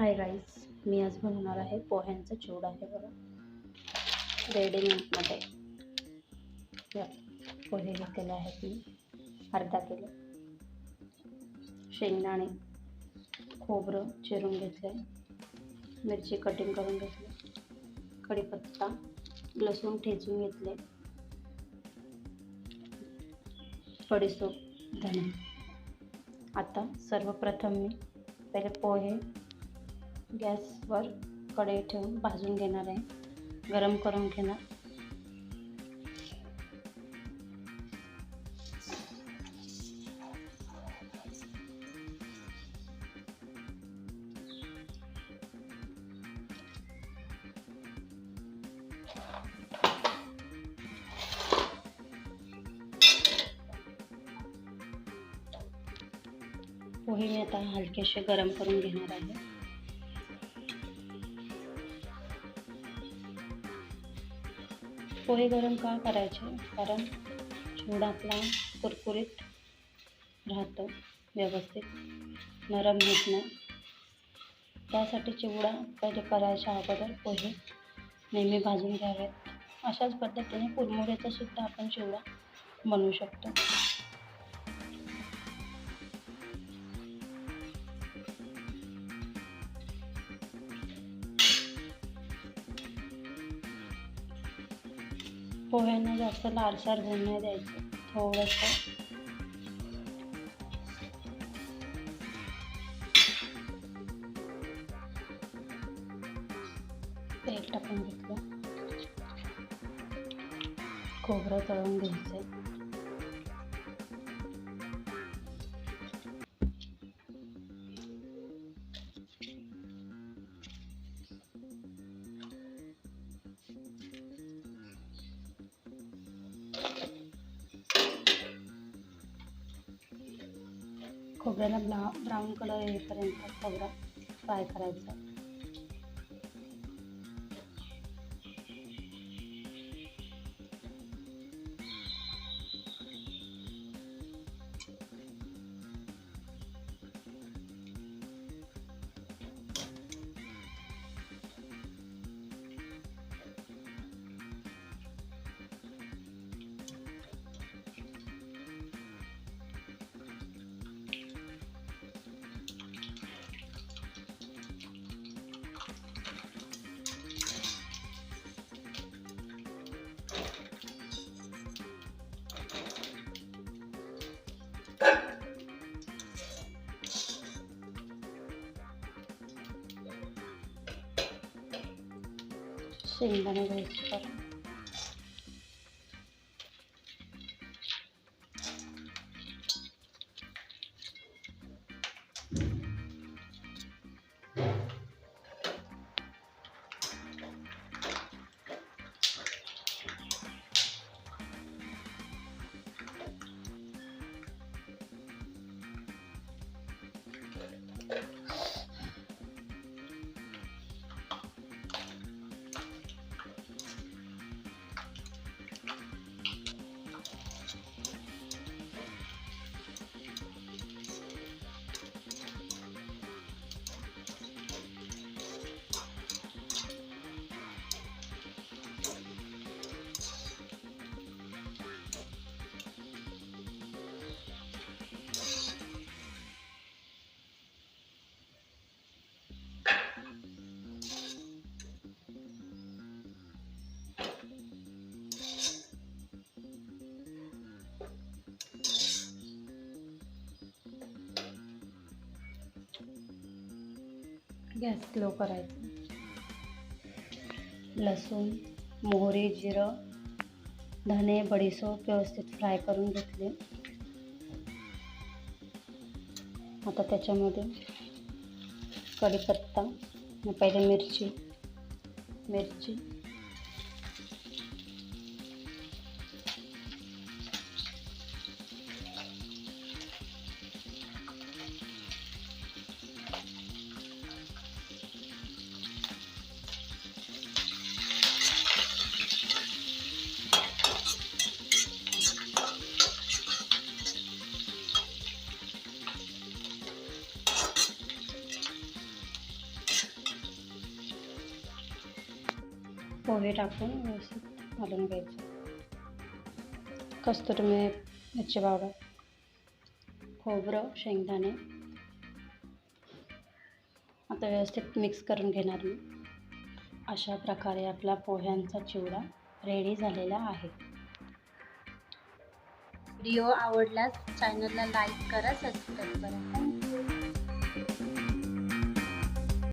हाय rice मी आज बनवणार आहे पोह्यांचा चिवडा आहे बघा. रेडीमेडमध्ये या पोहे घेतलेले आहेत मी. अर्धा किलो. शेंगदाणे खोबरं चिरून घेतले मिरची कटिंग करून घेतली. कढीपत्ता लसूण ठेचून घेतले बडीशोप धने आता सर्वप्रथम मी पहिले पोहे गॅसवर कढई ठेवून भाजून घेणार आहे. गरम करून घेणार. पोहे मी आता हलकेसे गरम करून घेणार आहे. पोहे गरम का करायचे? कारण चिवडा आपला कुरकुरीत राहतो व्यवस्थित. नरम होत नाही. त्यासाठी चिवडा पहिले करायच्या अगोदर पोहे नेहमी भाजून घ्यावेत. अशाच पद्धतीने कुरमुऱ्याचासुद्धा आपण चिवडा बनवू शकतो. पोह्यांना जास्त लालसार होऊन नाही द्यायचं थोडंसं. तेल टाकून घेतलं. खोबरं तळून घ्यायचं खोबऱ्याला ब्ला ब्राऊन कलर येईपर्यंत खोबरा फ्राय करायचा. शेंगदाणे घ्यायचे करून गॅस स्लो करायचा. लसूण मोहरी जिरं धने बडीसोप व्यवस्थित फ्राय करून घेतले. आता त्याच्यामध्ये कढीपत्ता मग पहिले मिरची मिरची. पोहे टाकून व्यवस्थित घालून घ्यायचं. कस्तुरी मेथ मिरची पावडर खोबरं शेंगदाणे. आता व्यवस्थित मिक्स करून घेणार मी. अशा प्रकारे आपला पोह्यांचा चिवडा रेडी झालेला आहे. व्हिडिओ आवडल्यास चॅनलला लाईक करा सबस्क्राईब करा.